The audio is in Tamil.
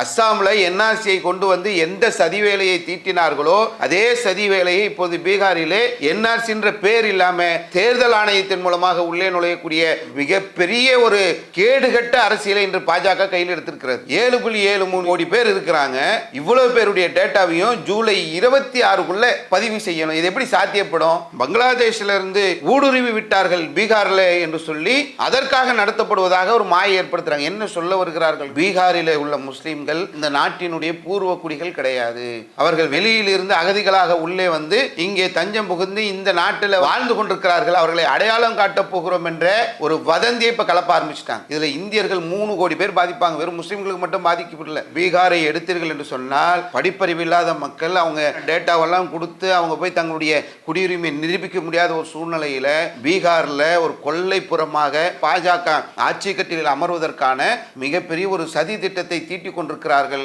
அஸ்ஸாமில் என்ஆர்சியை கொண்டு வந்து எந்த சதி வேலையை தீட்டினார்களோ அதே சதி வேலையை இப்போது பீகாரிலே என்ஆர்சின்ற பேர் இல்லாம தேர்தல் ஆணையத்தின் மூலமாக உள்ளே நுழையக்கூடிய மிகப்பெரிய ஒரு கேடுகட்ட அரசியலை இன்று பாஜக கையில் எடுத்திருக்கிறது. ஏழு புள்ளி ஏழு மூணு கோடி பேர் இருக்கிறாங்க. இவ்வளவு பேருடைய டேட்டாவையும் ஜூலை இருபத்தி ஆறுக்குள்ள பதிவு செய்யணும். இது எப்படி சாத்தியப்படும்? பங்களாதேஷ்ல இருந்து ஊடுருவி விட்டார்கள் பீகார்ல என்று சொல்லி அதற்காக நடத்தப்படுவதாக ஒரு மாயை ஏற்படுத்துறாங்க. என்ன சொல்ல வருகிறார்கள்? பீகாரில் உள்ள முஸ்லீம் முஸ்லிம்கள் இந்த நாட்டினுடைய பூர்வ குடிகள் கிடையாது. அவர்கள் வெளியில் இருந்து அகதிகளாக உள்ளே வந்து இங்கே தஞ்சம் புகுந்து இந்த நாட்டில் வாழ்ந்து கொண்டிருக்கிறார்கள். அவர்களை அடையாளம் காட்டப் போகிறோம் என்ற ஒரு வதந்தியை இப்ப கலப்ப ஆரம்பிச்சிட்டாங்க. இதுல இந்தியர்கள் மூணு கோடி பேர் பாதிப்பாங்க. வெறும் முஸ்லீம்களுக்கு மட்டும் பாதிக்கப்படல. பீகாரை எடுத்தீர்கள் என்று சொன்னால் படிப்பறிவு இல்லாத மக்கள் அவங்க டேட்டாவெல்லாம் கொடுத்து அவங்க போய் தங்களுடைய குடியுரிமை நிரூபிக்க முடியாத ஒரு சூழ்நிலையில பீகார்ல ஒரு கொள்ளைப்புறமாக பாஜக ஆட்சி கட்டிலில் அமர்வதற்கான மிகப்பெரிய ஒரு சதி திட்டத்தை தீட்டிக் கொண்டிருக்கிறார்கள்.